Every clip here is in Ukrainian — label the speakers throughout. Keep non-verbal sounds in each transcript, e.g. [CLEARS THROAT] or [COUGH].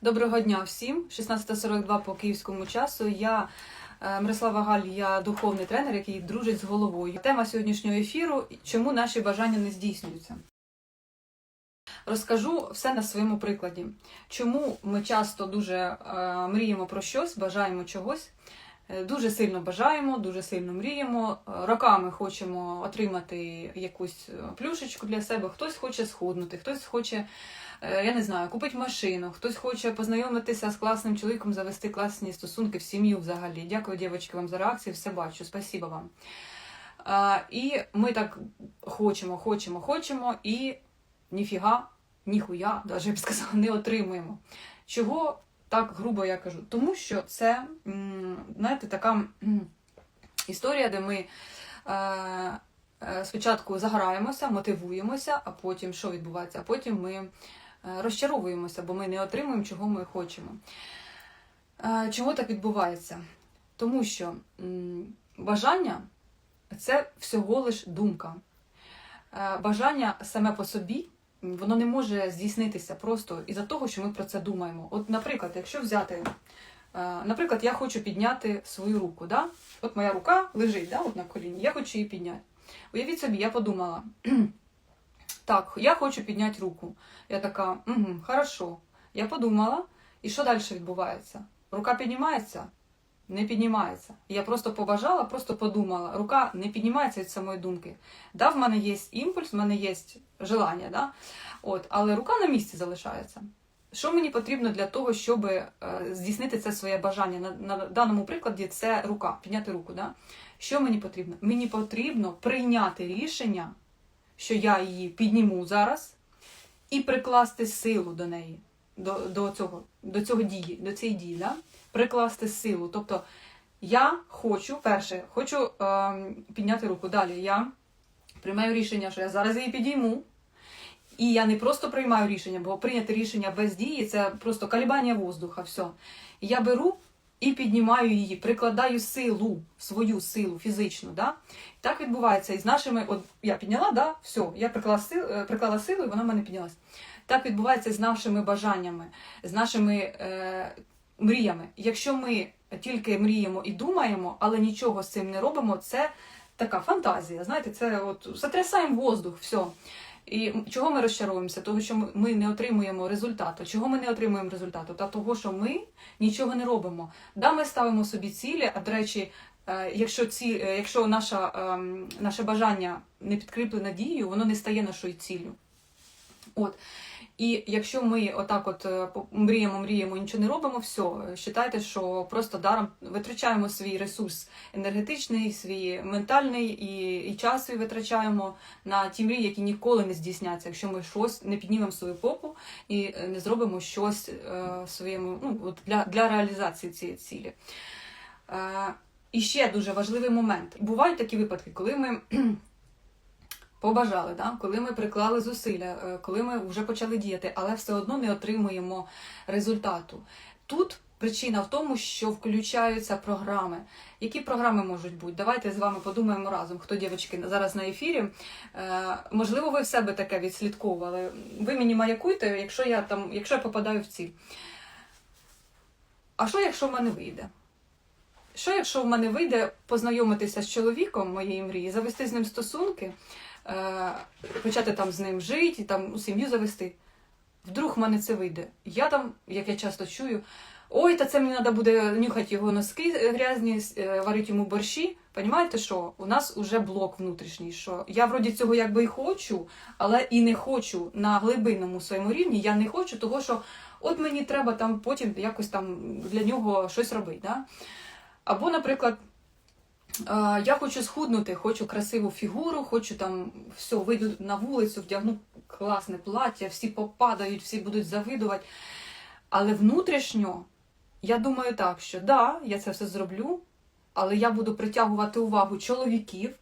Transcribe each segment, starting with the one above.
Speaker 1: Доброго дня всім. 16.42 по київському часу. Я е, Мирослава Галь, я духовний тренер, який дружить з головою. Тема сьогоднішнього ефіру чому наші бажання не здійснюються. Розкажу все на своєму прикладі. Чому ми часто дуже е, мріємо про щось, бажаємо чогось, дуже сильно бажаємо, дуже сильно мріємо. е, Роками хочемо отримати якусь е, плюшечку для себе. Хтось хоче схуднути, хтось хоче, е, я не знаю, купити машину, хтось хоче познайомитися з класним чоловіком, завести класні стосунки в сім'ю взагалі. Дякую, дівчатки, вам за реакцію. Все бачу. Спасибо вам. І ми так хочемо, хочемо, хочемо, і ніфіга, ніхуя, навіть я б сказала, не отримуємо. Чого так грубо я кажу? Тому що це, знаєте, така історія, де ми е, е, спочатку заграємося, мотивуємося, а потім що відбувається? А потім ми е, розчаровуємося, бо ми не отримуємо, чого ми хочемо. Чому так відбувається? Тому що бажання це всього лиш думка. Бажання саме по собі воно не може здійснитися просто із-за того, що ми про це думаємо. От, наприклад, якщо взяти, е, наприклад, я хочу підняти свою руку. Да? От моя рука лежить да, от на коліні, я хочу її підняти. Уявіть собі, я подумала, [CLEARS THROAT] так, я хочу підняти руку. Я така, угу, хорошо. Я подумала, і що далі відбувається? Рука піднімається? Не піднімається. Я просто побажала, просто подумала. Рука не піднімається від самої думки. Да, в мене є імпульс, в мене є желання, да? От, але рука на місці залишається. Що мені потрібно для того, щоб е, здійснити це своє бажання? На, на даному прикладі це рука, підняти руку. Да? Що мені потрібно? Мені потрібно прийняти рішення, що я її підніму зараз, і прикласти силу до неї, до, до цього, до цього дії, до цієї дії. Да? Прикласти силу. Тобто я хочу, перше, хочу ем, підняти руку. Далі я приймаю рішення, що я зараз її підійму. І я не просто приймаю рішення, бо прийняти рішення без дії це просто калібання воздуха. Все. Я беру і піднімаю її, прикладаю силу, свою силу фізичну. Да? Так відбувається і з нашими. От я підняла, да, все, я приклала силу, е, приклала силу, і вона в мене піднялась. Так відбувається з нашими бажаннями, з нашими е, мріями. Якщо ми тільки мріємо і думаємо, але нічого з цим не робимо, це така фантазія. Знаєте, це от затрясаємо воздух, все. І чого ми розчаровуємося? Того, що ми- ми не отримуємо результату. Чого ми не отримуємо результату? Та того, що ми нічого не робимо. Да, ми ставимо собі цілі, а до речі, е, якщо ці, е, якщо наша, ем, наше бажання не підкріплене дією, воно не стає нашою ціллю. От. І якщо ми отак от е, мріємо, мріємо, нічого не робимо, все, вважайте, що просто даром витрачаємо свій ресурс енергетичний, свій ментальний і, і час свій витрачаємо на ті мрії, які ніколи не здійсняться, якщо ми щось не піднімемо свою попу і е, не зробимо щось е, своєму ну, от для, для реалізації цієї цілі. Е, і ще дуже важливий момент. Бувають такі випадки, коли ми побажали, да? коли ми приклали зусилля, е, коли ми вже почали діяти, але все одно не отримуємо результату. Тут причина в тому, що включаються програми. Які програми можуть бути? Давайте з вами подумаємо разом, хто дівчатки зараз на ефірі. Е, можливо, ви в себе таке відслідковували. Ви мені маякуйте, якщо я там, якщо я попадаю в ціль. А що, якщо в мене вийде? Що, якщо в мене вийде познайомитися з чоловіком моєї мрії, завести з ним стосунки, почати там з ним жити, там сім'ю завести? Вдруг в мене це вийде. Я там, як я часто чую, ой, та це мені треба буде нюхати його носки грязні, е, варити йому борщі. Понімаєте, що у нас уже блок внутрішній, що я вроді цього якби і хочу, але і не хочу на глибинному своєму рівні. Я не хочу того, що от мені треба там потім якось там для нього щось робити. Да? Або, наприклад, е, я хочу схуднути, хочу красиву фігуру, хочу там все, вийду на вулицю, вдягну класне плаття, всі попадають, всі будуть завидувати. Але внутрішньо я думаю так, що да, я це все зроблю, але я буду притягувати увагу чоловіків,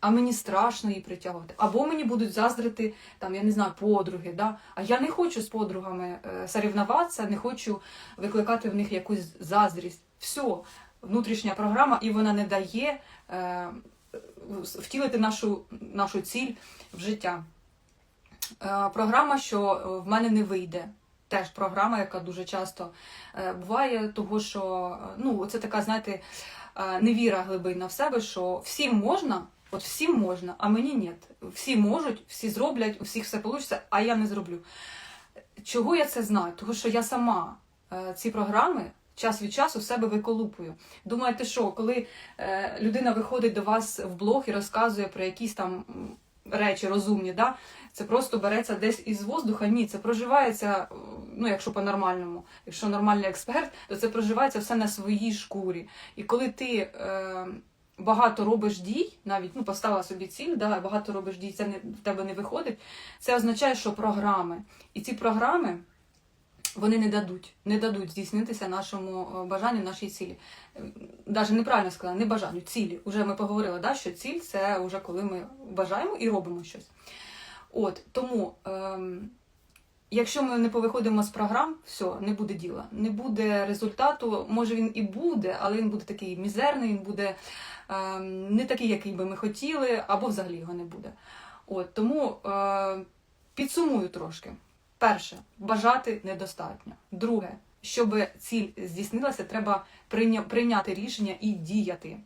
Speaker 1: а мені страшно її притягувати. Або мені будуть заздрити, там, я не знаю, подруги. Да? А я не хочу з подругами е, соревнуватися, не хочу викликати в них якусь заздрість. Все, внутрішня програма, і вона не дає е, втілити нашу, нашу ціль в життя. Е, програма, що в мене не вийде. теж програма, яка дуже часто е, буває, того що ну, це така, знаєте, е, невіра глибинна в себе, що всім можна, от всім можна, а мені ні. Всі можуть, всі зроблять, у всіх все вийде, а я не зроблю. Чого я це знаю? Тому що я сама е, ці програми час від часу себе виколупую. Думаєте, що коли е, людина виходить до вас в блог і розказує про якісь там речі розумні, да? це просто береться десь із воздуха? Ні, це проживається, е, ну якщо по-нормальному, якщо нормальний експерт, то це проживається все на своїй шкурі. І коли ти. Е, Багато робиш дій, навіть ну поставила собі ціль, да, багато робиш дій, це не в тебе не виходить. Це означає, що програми. І ці програми вони не дадуть, не дадуть здійснитися нашому е, бажанню, нашій цілі. Навіть неправильно сказала, не бажанню, цілі. Уже ми поговорили, да, що ціль це вже коли ми бажаємо і робимо щось. От тому, ем, якщо ми не повиходимо з програм, все, не буде діла, не буде результату. Може він і буде, але він буде такий мізерний, він буде ем, не такий, який би ми хотіли, або взагалі його не буде. От тому е, підсумую трошки. Перше, бажати недостатньо. Друге, щоб ціль здійснилася, треба прийняти рішення і діяти.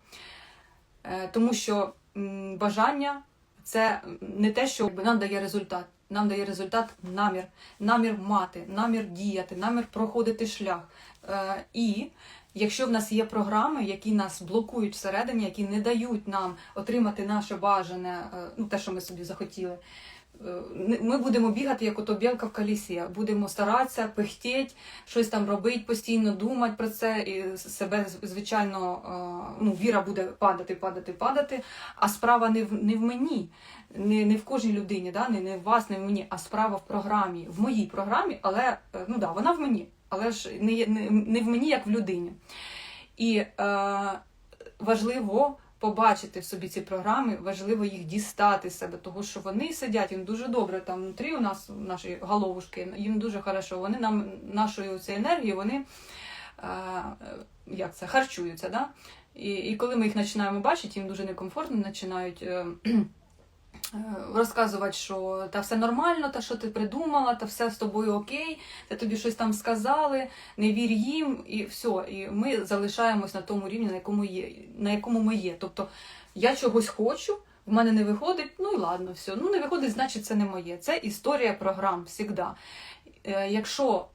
Speaker 1: Е, Тому що бажання це не те, що нам дає результат. Нам дає результат намір, намір мати, намір діяти, намір проходити шлях. Е, І якщо в нас є програми, які нас блокують всередині, які не дають нам отримати наше бажане, е, ну те, що ми собі захотіли. Е, Ми будемо бігати, як ото білка в колісі, будемо старатися, пихтіть, щось там робити, постійно думати про це, і себе, звичайно, е, ну, віра буде падати, падати, падати. А справа не в, не в мені, не, не в кожній людині, да? не, не в вас, не в мені, а справа в програмі, в моїй програмі, але е, ну да, вона в мені, але ж не, не, не в мені, як в людині. І е, важливо побачити в собі ці програми, важливо їх дістати з себе, тому що вони сидять їм дуже добре там внутрі у нас, наші головушки, їм дуже хорошо. Вони нам нашою цією енергією, вони е, як це, харчуються. Да? І, і коли ми їх починаємо бачити, їм дуже некомфортно, починають. е, Розказувати, що та все нормально, та що ти придумала, та все з тобою окей, та тобі щось там сказали, не вір їм, і все. І ми залишаємось на тому рівні, на якому є, на якому ми є. Тобто я чогось хочу, в мене не виходить, ну і ладно, все. Ну не виходить, значить це не моє. Це історія програм завжди. Е, Якщо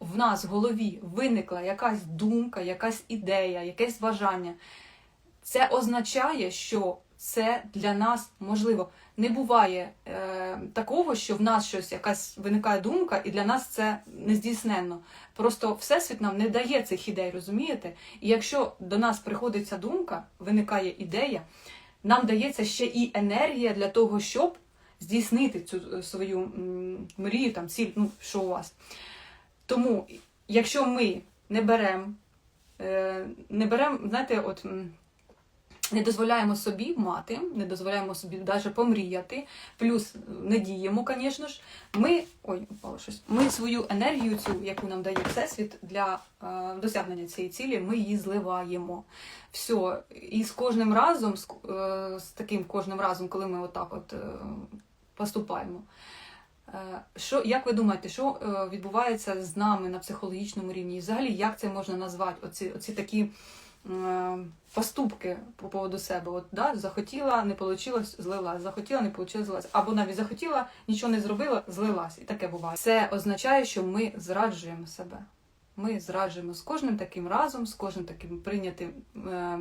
Speaker 1: в нас в голові виникла якась думка, якась ідея, якесь бажання, це означає, що це для нас можливо. Не буває е, такого, що в нас щось якась виникає думка, і для нас це не здійсненно. Просто всесвіт нам не дає цих ідей, розумієте? І якщо до нас приходить ця думка, виникає ідея, нам дається ще і енергія для того, щоб здійснити цю е, свою мрію, там ціль, ну що у вас. Тому, якщо ми не беремо, е, не беремо, знаєте, от. Не дозволяємо собі мати, не дозволяємо собі навіть помріяти, плюс не діємо, звісно ж. Ми ой, упало щось. Ми свою енергію, цю, яку нам дає всесвіт для е, досягнення цієї цілі, ми її зливаємо. Все. І з кожним разом, з, е, з таким кожним разом, коли ми отак от е, поступаємо. Е, Що, як ви думаєте, що е, відбувається з нами на психологічному рівні? І взагалі, як це можна назвати? Оці, оці такі поступки по поводу себе. От, да, захотіла, не вийшло, злилась, захотіла, не вийшло, злилась. Або навіть захотіла, нічого не зробила, злилась. І таке буває. Це означає, що ми зраджуємо себе. Ми зраджуємо з кожним таким разом, з кожним таким прийнятим е,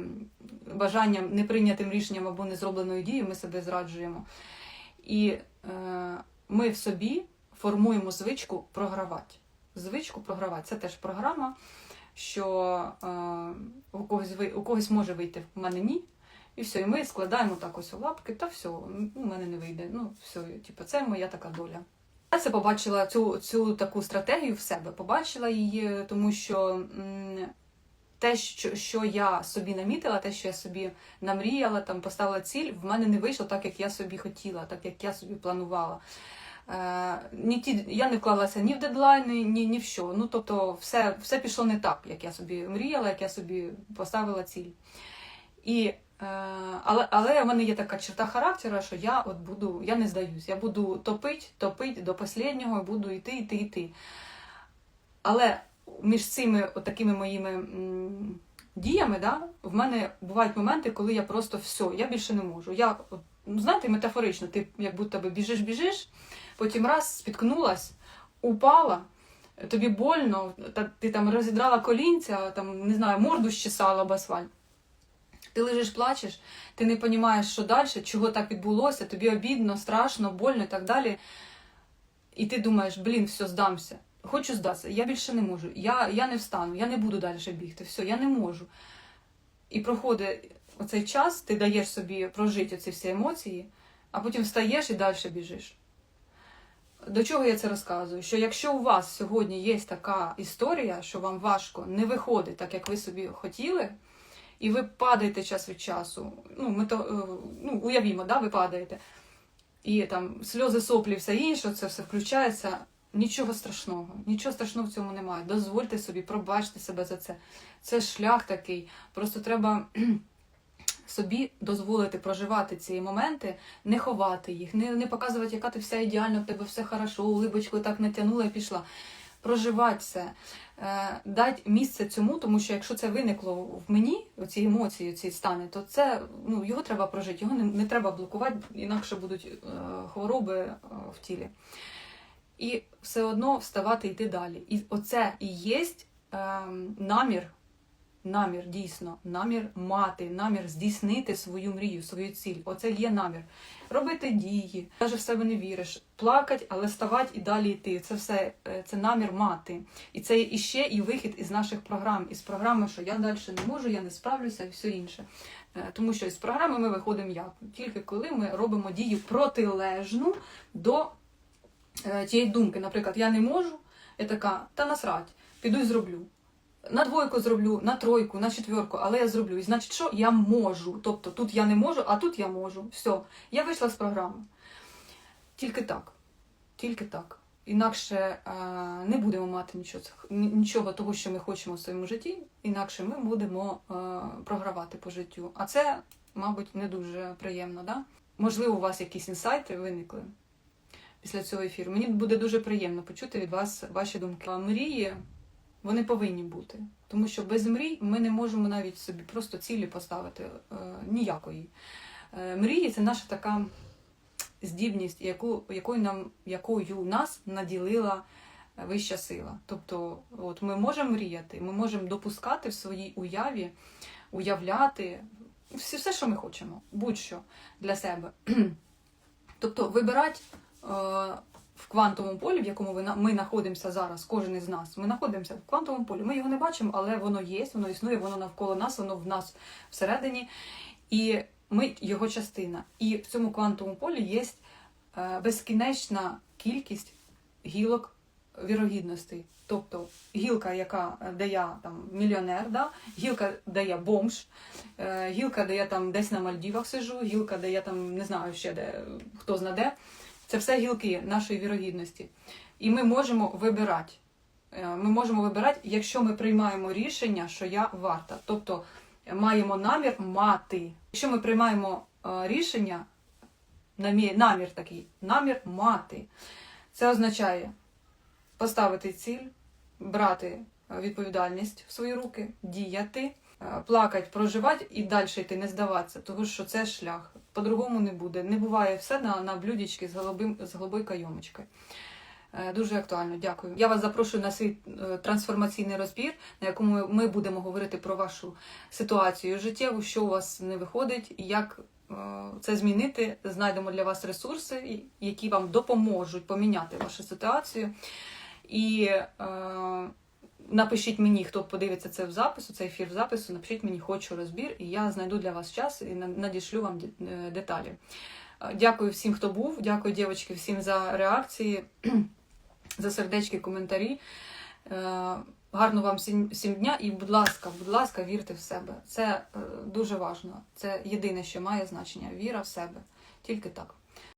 Speaker 1: бажанням, неприйнятим рішенням або незробленою дією, ми себе зраджуємо. І е, ми в собі формуємо звичку програвати. Звичку програвати. Це теж програма, що е, у, когось, у когось може вийти, в мене ні. І все, і ми складаємо так ось у лапки, та все, ну, у мене не вийде. Ну, все, типу, це моя така доля. Я це побачила цю, цю таку стратегію в себе, побачила її, тому що те, що, що я собі намітила, те, що я собі намріяла, там поставила ціль, в мене не вийшло так, як я собі хотіла, так як я собі планувала. Е, ні ті, я не вклалася ні в дедлайни, ні, ні в що. Ну, тобто, все, все пішло не так, як я собі мріяла, як я собі поставила ціль. І, е, але, але в мене є така черта характеру, що я от буду, я не здаюсь, я буду топити, топити до останнього, буду йти, йти, йти. Але між цими такими моїми діями, да, в мене бувають моменти, коли я просто все, я більше не можу. Я, от, ну, знаєте, метафорично, ти як будто би біжиш, біжиш, потім раз спіткнулась, упала, тобі больно, та, ти там розідрала колінця, там, не знаю, морду щесала об асфальт. Ти лежиш, плачеш, ти не розумієш, що далі, чого так відбулося, тобі обідно, страшно, больно і так далі. І ти думаєш, блін, все, здамся. Хочу здатися, я більше не можу. Я, я не встану, я не буду далі бігти. Все, я не можу. І проходить оцей час, ти даєш собі прожити ці всі емоції, а потім встаєш і далі біжиш. До чого я це розказую? Що якщо у вас сьогодні є така історія, що вам важко не виходить так, як ви собі хотіли, і ви падаєте час від часу, ну, ми то, е, ну уявімо, да, ви падаєте, і там сльози, соплі, все інше, це все включається. Нічого страшного, нічого страшного в цьому немає. Дозвольте собі, пробачте себе за це. Це шлях такий. Просто треба собі дозволити проживати ці моменти, не ховати їх, не, не показувати, яка ти вся ідеальна, в тебе все хорошо, улибочку так натягнула і пішла. Проживати це, е, дати місце цьому, тому що якщо це виникло в мені, ці емоції, ці стани, то це ну, його треба прожити, його не, не треба блокувати, інакше будуть е, хвороби е, в тілі. І все одно вставати йти далі. І оце і є е, намір, намір дійсно, намір мати, намір здійснити свою мрію, свою ціль. Оце є намір. Робити дії, навіть в себе не віриш, плакати, але ставати і далі йти. Це все е, це намір мати. І це іще і вихід із наших програм, із програми, що я далі не можу, я не справлюся і все інше. Е, Тому що з програми ми виходимо як? Тільки коли ми робимо дію протилежну до е, тієї думки. Наприклад, я не можу, я така, та насрать, піду і зроблю. На двойку зроблю, на тройку, на четверку, але я зроблю. І значить, що я можу. Тобто тут я не можу, а тут я можу. Все, я вийшла з програми. Тільки так. Тільки так. Інакше е, не будемо мати нічого, нічого того, що ми хочемо в своєму житті, інакше ми будемо е, програвати по життю. А це, мабуть, не дуже приємно. Да? Можливо, у вас якісь інсайти виникли після цього ефіру. Мені буде дуже приємно почути від вас ваші думки. А Мрії вони повинні бути, тому що без мрій ми не можемо навіть собі просто цілі поставити е, ніякої. Е, мрії це наша така здібність, яку, якою нам, якою нас наділила вища сила. Тобто, от ми можемо мріяти, ми можемо допускати в своїй уяві, уявляти все, все що ми хочемо, будь-що для себе. [CLEARS THROAT] Тобто вибирати е, в квантовому полі, в якому ми знаходимося зараз, кожен із нас, ми знаходимося в квантовому полі. Ми його не бачимо, але воно є, воно існує, воно навколо нас, воно в нас всередині. І ми його частина. І в цьому квантовому полі є е, безкінечна кількість гілок вірогідностей. Тобто гілка, яка де я там мільйонер, да? гілка, де я бомж, е, гілка, де я там десь на Мальдівах сижу, гілка, де я там не знаю ще де хто зна де. Це все гілки нашої вірогідності. І ми можемо вибирати. Е, Ми можемо вибирати, якщо ми приймаємо рішення, що я варта. Тобто е, маємо намір мати. Якщо ми приймаємо е, рішення, намі- намір такий, намір мати. Це означає поставити ціль, брати відповідальність в свої руки, діяти, плакати, проживати і далі йти, не здаватися, тому що це шлях. По-другому не буде. Не буває все на, на блюдечки з, голубим, з голубою кайомочкою. Е, Дуже актуально, дякую. Я вас запрошую на свій е, трансформаційний розбір, на якому ми будемо говорити про вашу ситуацію життєву, що у вас не виходить, як е, це змінити. Знайдемо для вас ресурси, які вам допоможуть поміняти вашу ситуацію. І напишіть мені, хто подивиться це в запису, цей ефір в запису, напишіть мені хочу розбір, і я знайду для вас час і надішлю вам е, деталі. Е, Дякую всім, хто був. Дякую, дівчатки, всім за реакції, [CLEARS THROAT] за сердечки, коментарі. Е, Гарного вам всім, дня і, будь ласка, будь ласка, вірте в себе. Це дуже важливо. Це єдине, що має значення. Віра в себе. Тільки так.